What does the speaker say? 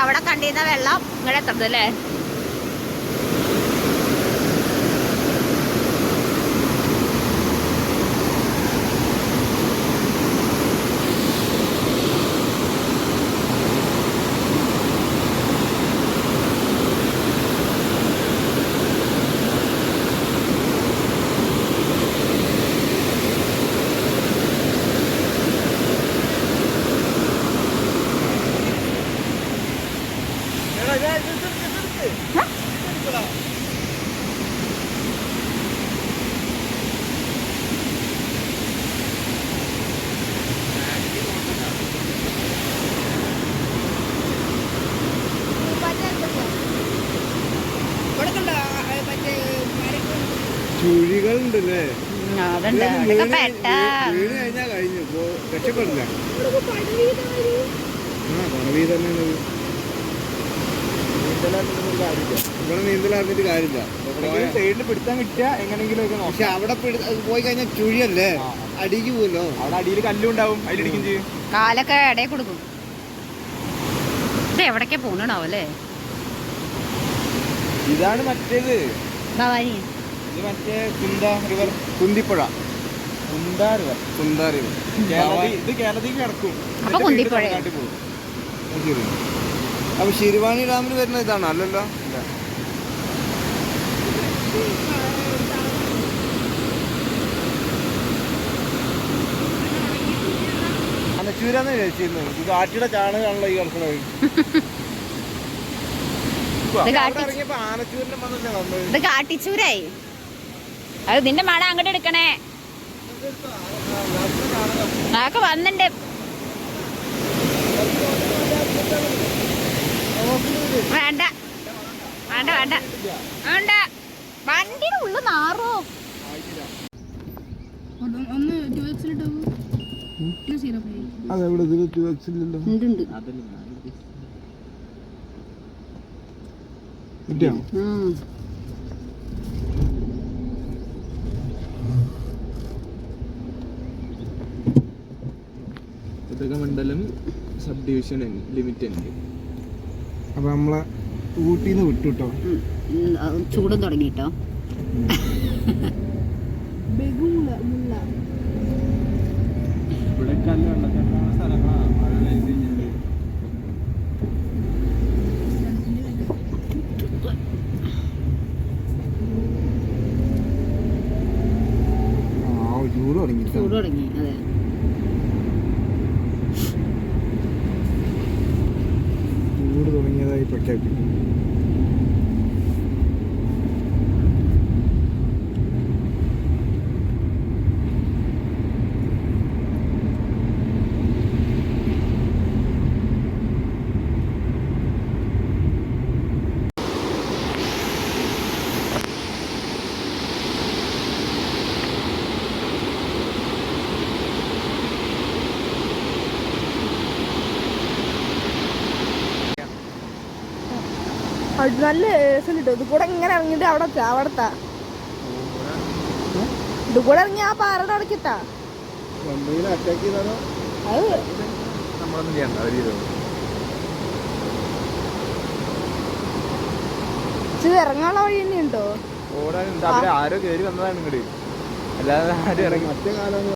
അവിടെ കണ്ടിരുന്ന വെള്ളം ഇങ്ങനെ എത്തുന്നത് ചുഴികളുണ്ടല്ലേ? ഉം, അതുണ്ട്. അതൊക്കെ പെട്ട. വീണ് കഴിഞ്ഞാ കഴിഞ്ഞു. ഇപ്പൊ രക്ഷപ്പെടില്ല. ആ കുറവീ തന്നെ ഇവിടെ നീന്തലറിഞ്ഞിട്ട് കാര്യമില്ല. പോയ- സൈഡിൽ കിട്ടിയ എങ്ങനെങ്കിലും പക്ഷെ അവിടെ പോയി കഴിഞ്ഞാൽ ചുഴിയല്ലേ? അടിക്ക് പോലോ അവിടെ അടിയിൽ കല്ലുണ്ടാവും. അതിലിടിക്കും ചെയ്യും. കാലൊക്കെ ഇടയിൽ കൊടുക്കും. ഇത് എവിടേക്കാ ഇതാണ് മറ്റേത്. ഭവാനി. ഇത് മറ്റേ Kunda river Kunthippuzha. Kunda river Kunta river ഇത് കേരളത്തിൽ കിടക്കും. അപ്പൊ ശരി. അപ്പൊ ശിരുവാണി ഡാമിൽ വരുന്ന ഇതാണോ അല്ലല്ലോ? അനച്ചൂരാന്ന് വിചാരിച്ചിരുന്നത് ഇത് ആറ്റിയുടെ ചാണകമാണല്ലോ ഈ കിടക്കണത്. ഇപ്പൊ ഇത് കാട്ടിച്ചൂരായി. അത് നിന്റെ മഴ അങ്ങോട്ട് എടുക്കണേ. അതൊക്കെ വന്നിണ്ട്. വേണ്ട. വേണ്ട വേണ്ട. വേണ്ട. വണ്ടിയുടെ ഉള്ളു നാറോ അതെവിടെ ടു എക്സിലുണ്ടോ ഉണ്ട് മണ്ഡലം സബ് ഡിവിഷൻ ലിമിറ്റ് അപ്പൊ നമ്മളെ ഊട്ടിന്ന് വിട്ടു കേട്ടോ ചൂടും തുടങ്ങിട്ടോ. ഇവിടെ കല്ല് വെള്ളച്ചാട്ടമുള്ള സ്ഥലങ്ങളാണ് മഴ പെയ്ത് കഴിഞ്ഞാൽ ആ ചൂട് തുടങ്ങി ചൂട് തുടങ്ങി അതെ. ചൂട് തുടങ്ങിയതായി പ്രഖ്യാപിക്കും നല്ല രസം കിട്ടും ഇത് കൂടെ ഇങ്ങനെ ഇറങ്ങിട്ട് അവിടെ എത്താ, അവിടെ എത്താ. ഇത് കൂടെ ഇറങ്ങി ആ പാറയുടെ അടക്കിട്ടാ. അറ്റാക്ക് ചെയ്താലോ? അത് നമ്മളൊന്നും ചെയ്യണ്ട അവർ. ഇത് ഇറങ്ങാനുള്ള വഴി തന്നെയുണ്ടോ? ഓടാനുണ്ട്. അവർ ആരോ കേറി വന്നതാണ് ഇങ്ങോട്ട് അല്ലാതെ ആരും ഇറങ്ങി മറ്റേ കാലം